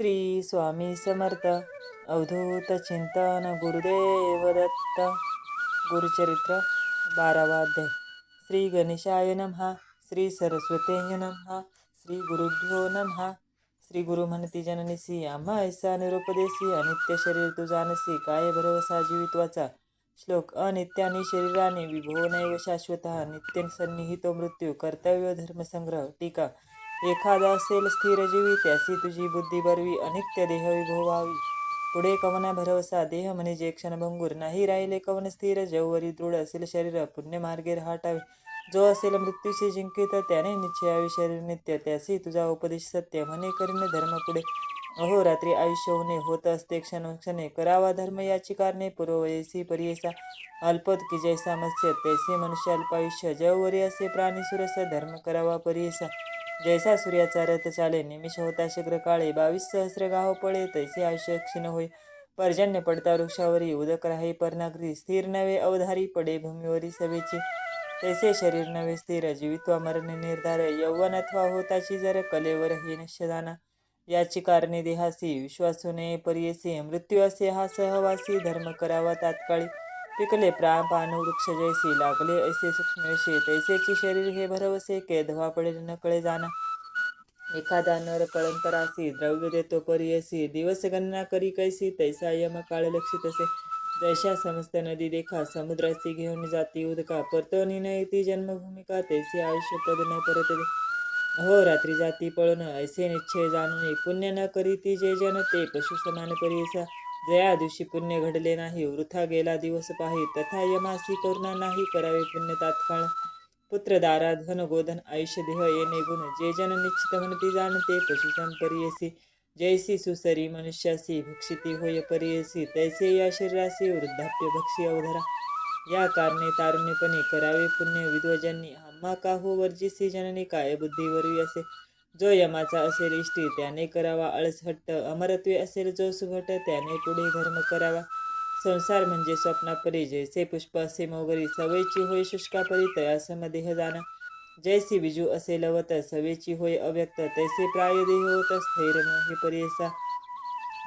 श्री स्वामी समर्थ. अवधूत चिंतन गुरुदेव दत्त. गुरुचरित्र बारावाध्याय श्री गणेशाय नमहा. श्री सरस्वतीय नमहा. श्री गुरुभ्यो नमहा. श्री गुरु म्हणती जननीसी आम्हा ऐसा निरुपदेसी अनित्य शरीर तुझानसी काय भरवसा जीवित्वाचा? श्लोक अनित्यानी शरीराने विभो नैव शाश्वत नित्य सन्निहितो मृत्यू कर्तव्य धर्मसंग्रह टीका एखादा असेल स्थिर जीवी त्यासी तुझी बुद्धी बरवी अनित्य देह विभोवावी पुढे कवना भरवसा देह म्हणजे क्षणभंगूर. नाही राहिले कवन स्थिर जववरी दृढ असेल शरीर पुण्य मार्गे राहटावे. जो असेल मृत्यूशी जिंकित त्याने निश्चयावी शरीर नित्य. त्यासी तुझा उपदेश सत्य म्हणे करीन धर्म पुढे. अहो रात्री आयुष्य होणे होत असते क्षण क्षणे. करावा धर्म याची कारणे पूर्वयसी परियसा. अल्पत की जैसा मत्स्य तैसे मनुष्य अल्पायुष्य. जववरी असे प्राणी सुरस धर्म करावा परियसा. जैसा सूर्याचा रथ चाले निमिष होता शीघ्र काळे. बावीस सहस्र गाव पळे तैसे आयुष्य क्षीण होय. पर्जन्य पडता वृक्षावरी उदक राही परनागरी स्थिर नवे अवधारी पडे भूमीवरी सभेची. तैसे शरीर नवे स्थिर जीवित्वा मरण निर्धार. यौवन अथवा होताची जर कलेवर हे निश्चदाना याची कारणे देहासी विश्वासूने परियसी मृत्यू असे हा सहवासी धर्म करावा तात्काळी. पिकले प्रा पानुवृक्ष जैसी लागले ऐसे सूक्ष्मशी तैसेची शरीर हे भरवसे के धवा पडेल न कळे जाना एखादा नर कळंतरासी द्रव्य देतो परियसी दिवस गणना करी कैसी तैसा यम काळ लक्षित असे. जैशा समस्त नदी देखा समुद्राची घेऊन जाती उदका परतवणी न येती जन्मभूमिका तैसे आयुष्य पद न परत हो रात्री जाती पळून ऐसे निश्चय जाणून पुण्य न करी ती जे जन ते पशु समान परियसा जया दिवशी पुण्य घडले नाही वृथा गेला दिवस पाही तथा यमासी करुणा नाही करावे पुण्य तात्काळ. पुत्र दारा धन गोधन आयुष्य देह येणे गुण जे जन निश्चित म्हणती जाणते पशुसन परियसी. जैसी सुसरी मनुष्यासी भक्षिती होय परियसी तैसे या शरीरासी वृद्धाप्य भक्षी अवधरा. या कारणे तारुण्यपणे करावे पुण्य विद्वजन्नी हम्मा का हो वर्जिसी जननी काय बुद्धीवरवी असे जो यमाचा असेल इष्टी त्याने करावा आळस हट्ट अमरत्वे असेल जो सुघट त्याने पुढे धर्म करावा. संसार म्हणजे स्वप्नापरी जैसे पुष्प असे मोगरी. सवयची होय शुष्कापरी तयासम देह जाणं. जैसी बिजू असे लवत सवेची होय अव्यक्त. तैसे प्राय देह होत स्थैर हे परियसा.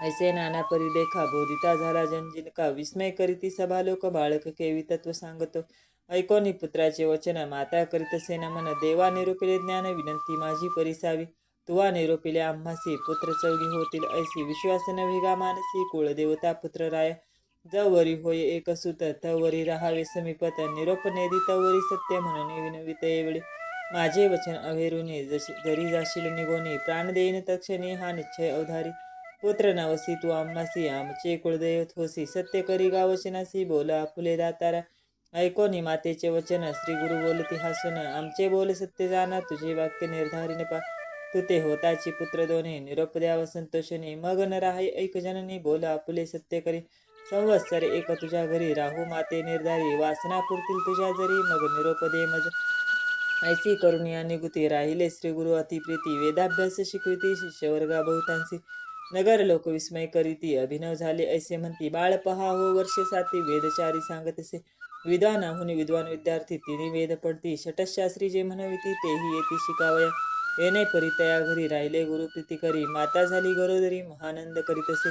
ऐसे नाना परी देखा बोधिता झाला जनजिनका विस्मय करीती सभा लोक बाळक केवी तत्व सांगतो. ऐकोनी पुत्राचे वचन माता करीत सेना मन देवा निरोपिले ज्ञान विनंती माझी परिसावी. तुवा निरोपिले आम्हासी पुत्र चौघी होतील ऐसी विश्वास विगा मानसी कुळदेवता पुत्र राय. जवरी होय एक सुत तवरी राहावे समीपत निरोप नेदी तवरी सत्य म्हणून विनवित एवढे माझे वचन अभेरुनी जशी जरी जाशील निगोनी प्राण देईन तक्षणी हा निश्चय अवधारी. पुत्र नवसी तू आम्हासी आमचे कुळदैवत होसी सत्य करी गावचनासी बोला फुले दातारा. ऐकोनी मातेचे वचन श्री गुरु बोलती हसून आमचे बोल सत्य जाना तुझे वाक्य निर्धारीने पा. तू ते होताची पुत्र दोन्ही निरोप द्यावा संतोषणी मग न राहाय ऐक जननी बोल आपुले सत्य करी. संवत्सर एक तुझ्या घरी राहू माते निर्धारी. वासना पुरतील तुझ्या जरी मग निरोप दे मज. ऐसी करुणी आणि निगुती राहिले श्री गुरु अतिप्रीती वेदाभ्यास शिकविती शिष्यवर्गा बहुतांशी. नगर लोक विस्मय करीती अभिनव झाले ऐसे म्हणती. बाळ पहा हो वर्ष साती वेदचारी सांगत असे. विद्वान विद्यार्थी तिने वेद पडती षटशास्त्री जे म्हणविती तेही येती शिकावया. येणे परितया घरी राहिले गुरुप्रीती करी. माता झाली गरोदरी महानंद करीतसे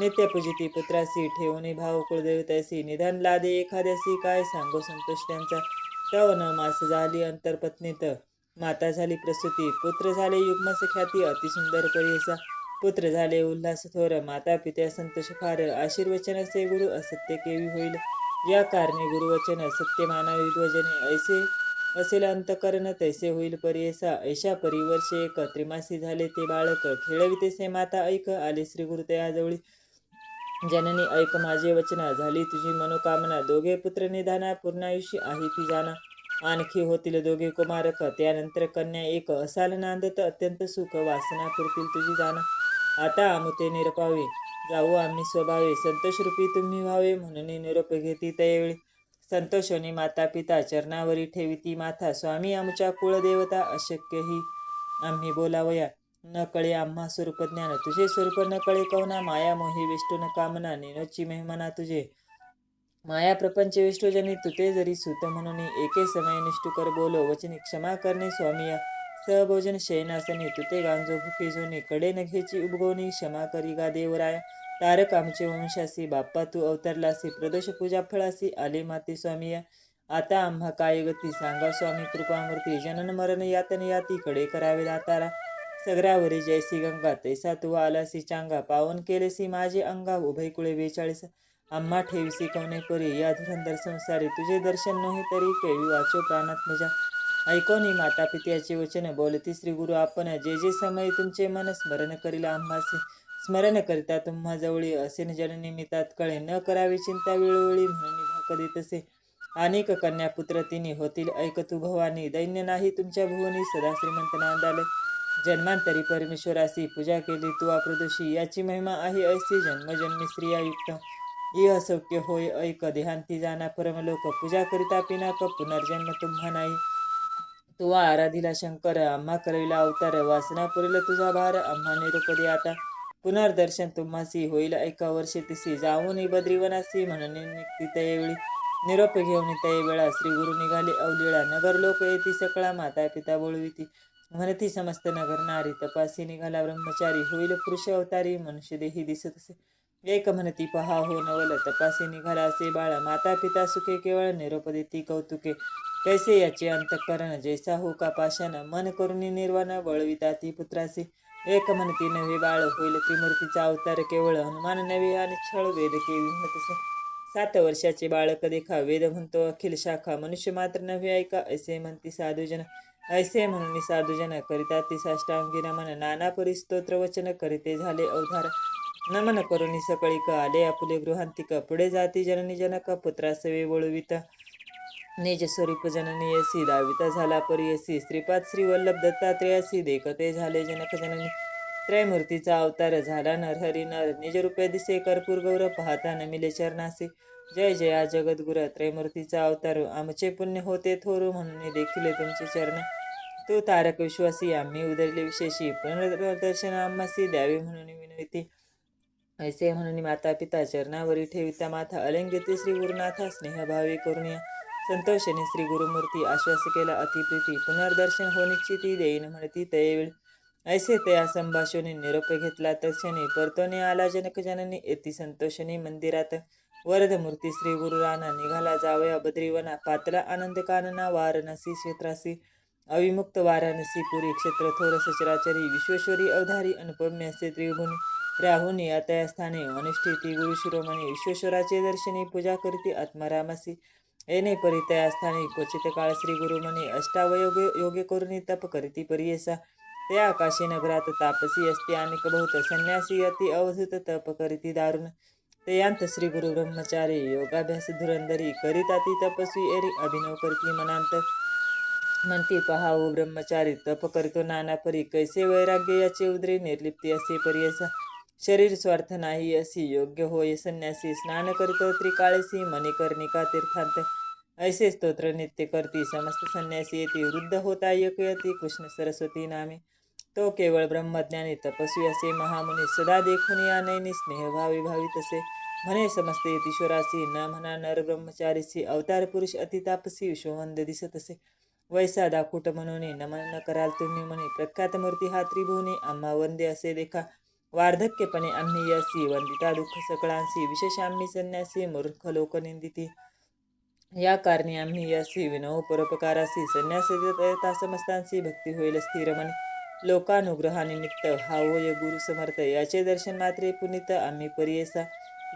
नित्य पूजिती पुत्रासी ठेवणे भाव कुळदेवतासी निधन लादे एखाद्यासी काय सांगो संतोष त्यांचा. तव न मास झाली अंतरपत्नीत माता झाली प्रसूती. पुत्र झाले युग्मस ख्याती अतिसुंदर परियसा पुत्र झाले उल्हास थोर. माता पित्या संतोष फार. आशीर्वचन असे गुरु असत्य केवी होईल. या कारणे गुरुवचन सत्यमाना विद्वजने ऐसे असेल अंतकरण तैसे होईल परियसा ऐशा परिवर्षे एक त्रिमासी झाले ते बाळक. खेळवितेसे माता ऐक आले श्री गुरु तयाजवळी जननी ऐक माझे वचना झाली तुझी मनोकामना. दोघे पुत्र निधाना पूर्णायुषी आहे ती जाना. आणखी होतील दोघे कुमारक त्यानंतर कन्या एक. असाल नांदत अत्यंत सुख वासना पुरतील तुझी जाना. आता आमुते निरपावे. जाऊ आम्ही स्वभावे. संतोषरूपी तुम्ही व्हावे म्हणून निरोप घेती त्यावेळी. संतोषोनी माता पिता चरणावरी ठेविती माथा. स्वामी आमच्या कुळदेवता अशक्यही आम्ही बोलावया. न कळे आम्हा स्वरूप ज्ञान. तुझे स्वरूप न कळे कवना माया मोही विष्टू न कामना. नेनोची मेहमाना तुझे. माया प्रपंच विष्णुजनी तुते जरी सुत म्हणून एके समय निष्ठुकर बोलो. वचनी क्षमा करणे स्वामी सहभोजन शयनासनी तुते गांजो भुके जोनी कडे नघेची उबगोनी क्षमा करी गा देवराय. तारक आमचे वंशासी बाप्पा तू अवतरलासी प्रदोष पूजा फळासी आले माते स्वामी. आता आम्हा काय गती सांगा स्वामी कृपामूर्ती जनन मरण यातन याती कडे करावे दातारा. सगरावरी जयसी गंगा तैसा तू आलासी चांगा. पावन केलेसी माझे अंगा उभय कुळे बेचाळीस. आम्हा ठेवीसी कवने परी या धुरंधर संसारी. तुझे दर्शन नव्हे तरी केळी वाचो प्राणात मजा ऐकोनी माता पित्याचे वचन बोलती श्री गुरु आपण जे जे समय तुमचे मन स्मरण करील आम्हासी स्मरण करिता तुम्हा जवळी असे न जननी मी तात्काळे न करावी चिंता वेळोवेळी म्हणून भाक देत असे. अनेक कन्या पुत्र तिने होतील ऐक तू भवानी दैन्य नाही तुमच्या भुवनी सदा श्रीमंत नांदाले. जन्मांतरी परमेश्वरासी पूजा केली तू प्रदोषी याची महिमा आहे ऐसी जन्मजन्मी स्त्रियायुक्त. इह सौख्य होय ऐक देहांती जाना परमलोक पूजा करिता पिनाक पुनर्जन्म तुम्हा नाही. तुवा आराधिला शंकर आम्हा करविला अवतार वासना पुरेल तुझा भार आम्हा निरुपदी आता. पुनर्दर्शन तुम्हासी होईल एका वर्षी तिसी. जाऊन बद्रीवनासी म्हणून निघती त्यावेळी निरोप घेऊन त्या वेळा श्री गुरु निघाले अवलिळा. नगर लोक येती सकळा माता पिता बोलविती. म्हणती समस्त नगर नारी तपासी निघाला. ब्रह्मचारी होईल पुरुष अवतारी. मनुष्य देही दिसत असे. एक म्हणती पहा हो नवल तपासे निघाला असे बाळ. माता पिता सुखे केवळ निरोप देती कौतुके. कैसे याचे अंतकरण? जैसा हो का पाशान मन करुणी निर्वाण वळविता ती पुत्रासी. एक म्हणती नवे बाळ होईल त्रिमूर्तीचा अवतार केवळ. हनुमान नवे आणि छळ वेद केवी म्हणतसे. सात वर्षाचे बाळक देखा वेद म्हणतो अखिल शाखा. मनुष्य मात्र नव्हे ऐका ऐसे म्हणती साधुजन. ऐसे म्हणून साधुजन करिता ती साष्टांगी नमन नाना परी स्तोत्र वचन करिते झाले अवधार. नमन करून सकळी क आले आपुले गृहांतिक पुढे जाती जननी जनक पुत्रासवे वळविता. निज स्वरूप जननी यसी दाविता झाला परी श्रीपाद श्री वल्लभ दत्तात्रेयासी देखते झाले जनक जननी. त्रयमूर्तीचा अवतार झाला नरहरी नर निजरूपे दिसे कर्पूर गौर पाहता नमिले चरणासी. जय जया जगद्गुर त्रयमूर्तीचा अवतार आमचे पुण्य होते थोरू म्हणून देखील तुमचे चरण. तू तारक विश्वासी आम्ही उदरले विशेषी पुनर्दर्शन आम्हासी द्यावी म्हणून विनविती ऐसे म्हणून माता पिता चरणावरी ठेविता माथा अलंगिते श्री गुरुनाथा स्नेहभावी करुणी संतोषने श्री गुरुमूर्ती आश्वास केला अतिप्रीती पुनर्दर्शन हो निश्चिती देईन म्हणती तयवेळ ऐसे तया संभाषणे निरोप घेतला तक्षणी परतोने आला जनक जननी येती संतोषणी मंदिरात वरदमूर्ती श्री गुरुराना निघाला जावया बद्रीवना पातला आनंद कानना वारणसी क्षेत्रासी अविमुक्त वाराणसी पुरी क्षेत्र थोर सचराचरी विश्वेश्वरी अवधारी अनुपम्य असे त्रिभुनी राहुनी या स्थाने अनुष्ठिती गुरु शिरोमणी विश्वेश्वराचे दर्शनी पूजा करीती आत्मारामासी. येणे परितया स्थानी क्वचित काळ श्री गुरुमणी अष्टावयोग योगे करुणी तप करीती परियसा. ते आकाशी नगरात तापसी असते आणि बहुत संन्यासी अति अवधूत तप करीती दारुण. ते यांत श्री गुरु ब्रह्मचारी योगाभ्यास धुरंधरी करीताती तपस्वी एरी अभिनव करती मनांत. म्हणती पहा ओ ब्रह्मचारी तप करतो नाना परी कैसे वैराग्य याचे उदरी निर्लिप्ती असे परियसा. शरीर स्वार्थ नाही असी योग्य होय संन्यासी स्नान करतो त्रिकाळसी मणिकर्णिका तीर्थांत ऐसे स्तोत्र नित्य करती समस्त संन्यासी येती वृद्ध होता यती कृष्ण सरस्वती नामे. तो केवळ ब्रह्मज्ञानी तपस्वी असे महामुनी सदा देखून या नैनी स्नेहभावी भावित असे. म्हणे समस्त यतीश्वरासी न म्हणा नर ब्रह्मचारीसी अवतार पुरुष अतितापसी विश्ववंद दिसत असे. वैसा दाखूट म्हणून नमन कराल तुम्ही म्हणे प्रख्यात मूर्ती हा त्रिभुवनी आम्हा वंदे असे देखा. वार्धक्यपणे आम्ही यसी वंदिता दुःख सकळांसी विशेष आम्ही संन्यासी मूर्ख लोकनिंदिती. या कारणी आम्ही यसी विनव परोपकारासी संन्यास देता समस्तांसी भक्ती होईल स्थिर लोकानुग्रहानिमित्त हा होय गुरु समर्थ याचे दर्शन मात्रे पुनित आम्ही परियसा.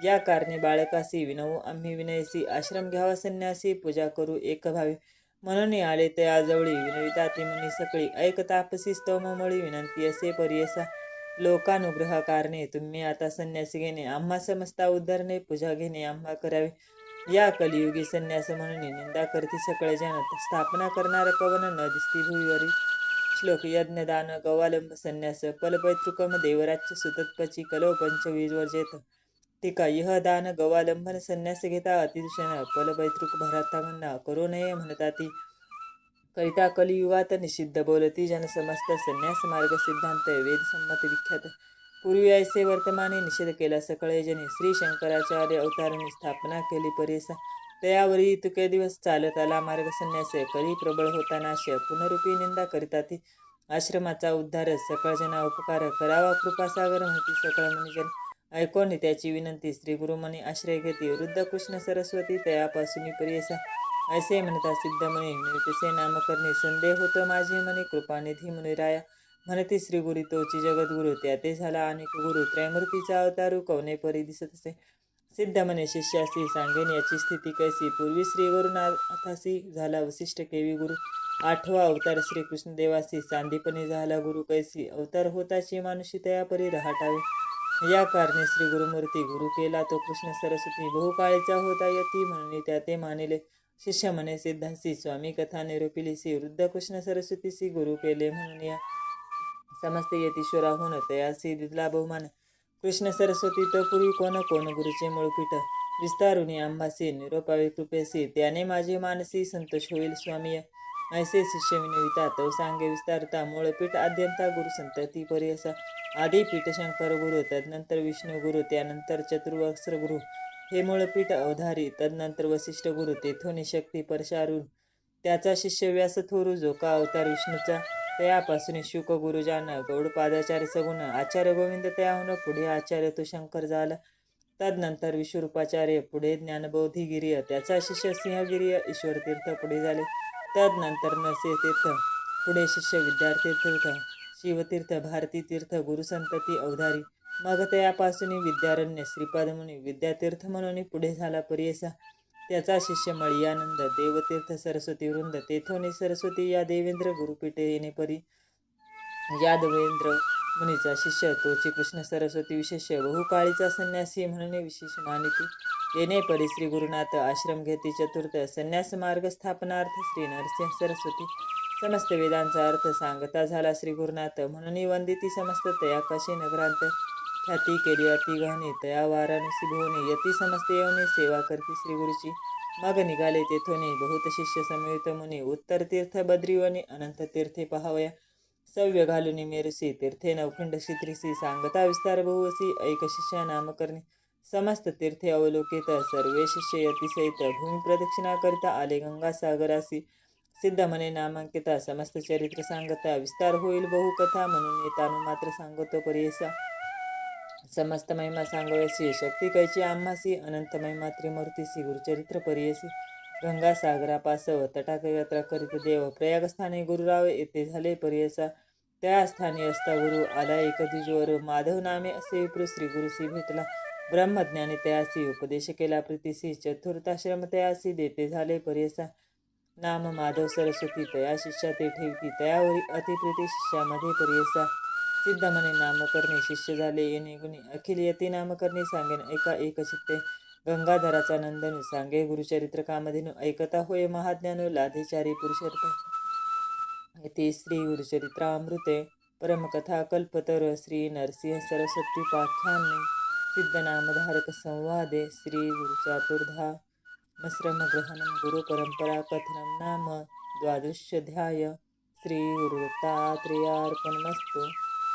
या कारणे बाळकासी विनवू आम्ही विनयसी आश्रम घ्यावा संन्यासी पूजा करू एक भावी म्हणून आले ते आजवळी विनविता ती मुनी सकळी ऐक तापसी स्तोममळी विनंती असे परियसा. लोकानुग्रह कारणे तुम्ही आता संन्यासी घेणे आम्हा समजता उद्धारणे पूजा घेणे आम्हा करावे. या कलियुगी संन्यास म्हणून निंदा करती सकळे जनत स्थापना करणारं कवन न दिसती भुईवरी श्लोक यज्ञदान गवालंब संन्यास पलपैतृकम देवराज्य सुतत्पची कलो पंचवीजवर जेत. टीका यह दान गवालंबन संन्यास घेता अतिदूषण फलपैतृक भरातांना करू नये म्हणता ती. करिता कलियुगात निषिद्ध बोलती जनसमस्त संन्यास मार्ग सिद्धांत वेदसंमत विख्यात. पूर्वी ऐसे वर्तमाने निषेध केला सकळे जने श्री शंकराचार्य अवतारांनी स्थापना केली परेसा. तयावरी तुके दिवस चालत आला मार्ग संन्यास करी प्रबळ होता नाश पुनरुपी निंदा करिता ती आश्रमाचा उद्धार सकळजना उपकार करावा कृपासागर म्हणती सकळ मुनिजन. ऐकोनी त्याची विनंती श्री गुरुमनी आश्रय घेती. वृद्ध कृष्ण सरस्वती तयापासून परियसा ऐसे म्हणता सिद्ध म्हणे मिळतसे नामकरणे संदेह होतो माझे म्हणे कृपानिधी मुनिराया म्हणते श्री गुरु तोची जगद्गुरु त्या ते झाला अनेक गुरु त्रयमूर्तीचा अवतारू कवने परी दिसत असे. सिद्ध म्हणे शिष्यासी सांगेन याची स्थिती कैसी पूर्वी श्री गुरुनाथासी झाला वसिष्ठ केवी गुरु. आठवा अवतार श्री कृष्णदेवासी सांदीपणी झाला गुरु कैसी? अवतार होताची मानुषी तयापरी रहाटावे. या कारणे श्री गुरुमूर्ती गुरु केला तो कृष्ण सरस्वती बहुकाळीचा होता यती म्हणून त्या ते मानिले. शिष्य म्हणे सिद्धांसी स्वामी कथा निरूपिलीसी वृद्ध कृष्ण सरस्वतीसी गुरु केले म्हणून या. समस्त यतीश्वराहून तयासी दिला बहुमान कृष्ण सरस्वती तो पूर्वी कोण कोण गुरुचे मूळपीठ विस्तारुणी आंबासी निरोपावी कृपेसी त्याने माझे मानसी संतोष होईल स्वामी. ऐसे शिष्य विनविता तो सांगे विस्तारता मूळपीठ आद्यंता गुरु संतती परी असा. आधी पीठ शंकर गुरु तदनंतर विष्णू गुरु त्यानंतर चतुर्वस्त्र गुरु. हे मूळपीठ अवधारी तदनंतर वसिष्ठ गुरु तेथोनी शक्ती परशारून. त्याचा शिष्य व्यास थोरू जो का अवतार विष्णूचा. तयापासून शुक गुरुजान गौडपादाचार्य सगुण आचार्य गोविंद तयाहून पुढे आचार्य तो शंकर झाला. तदनंतर विश्वरूपाचार्य पुढे ज्ञानबोधिगिरिय त्याचा शिष्य सिंहगिरिय ईश्वर तीर्थ पुढे झाले. तदनंतर नसे तीर्थ पुढे शिष्य विद्यार्थी तीर्थ शिवतीर्थ भारती तीर्थ गुरुसंतती अवधारी. मग त्यापासून विद्यारण्य श्रीपाद म्हणून विद्यातीर्थ म्हणून पुढे झाला परियसा. त्याचा शिष्य मळियानंद देवतीर्थ सरस्वती वृंद तेथोनी सरस्वती या देवेंद्र गुरुपीठे येणे परी यादवेंद्र मुनीचा शिष्य तोची कृष्ण सरस्वती विशेष बहुकाळीचा संन्यासी म्हणून विशेष मानिती. येणे परी श्री गुरुनाथ आश्रम घेती चतुर्थ संन्यास मार्ग स्थापनार्थ श्री नरसिंह सरस्वती. समस्त वेदांचा अर्थ सांगता झाला श्री गुरुनाथ म्हणून वंदिती समस्त तया कशी नगरांत ख्याती केली अति गहनी तया वाराणसी भुवनी यती समस्त येऊनी सेवा करती श्री गुरुची. मग निघाले तेथोनी बहुत शिष्य समित मुनी. उत्तर तीर्थ बद्रीवनी अनंत तीर्थे पहावया. सव्य घालुनी मेरुसी तीर्थे नवखंड शित्रिसी. सांगता विस्तार बहुवसी ऐक शिष्या नामकरणे. समस्त तीर्थे अवलोकित सर्वे शिष्य यतिसहित. भूमी प्रदक्षिणा करिता आले गंगा सागरासी. सिद्ध म्हणे नामांकिता समस्त चरित्र सांगता. विस्तार होईल बहुकथा म्हणून येतानु मात्र सांगतो परियसा समस्त महिमा सांगवयासी शक्ती कैची आम्हासी अनंत महिमा त्रिमूर्तीसी गुरुचरित्र परियसी गंगा सागरापासव तटाक यात्रा करीत देव प्रयागस्थानी गुरुराव येथे झाले परियसा त्या स्थानी असता गुरु आला एक द्विजवर माधव नामे असे विप्र श्री गुरुसी भेटला. ब्रह्मज्ञानी तयासी उपदेश केला प्रीतीसी चतुर्थाश्रम तयासी देते झाले परियसा नाम माधव सरस्वती तया शिष्या ते ठेवती तयावरी अतिप्रीती शिष्यामध्ये परियसा सिद्ध म्हणे शिष्य झाले येणे गुणी. अखिल यती नामकरणी सांगेन एका एक चित्ते गंगाधराचा नंदनु सांगे गुरुचरित्र कामधेनु. ऐकता होय महाज्ञानु लाधेचारी पुरुषर्थ. येथे श्री गुरुचरित्रामृते. परमकथा कल्पतर श्री नरसिंह सरस्वती पाख्याने. सिद्धनामधारक संवादे. श्री गुरुचातुर्धा मश्रम ग्रहणं गुरुपरंपरा कथनं नाम. द्वादशाध्याय श्री गुरुदत्तात्रेयार्पणमस्तु.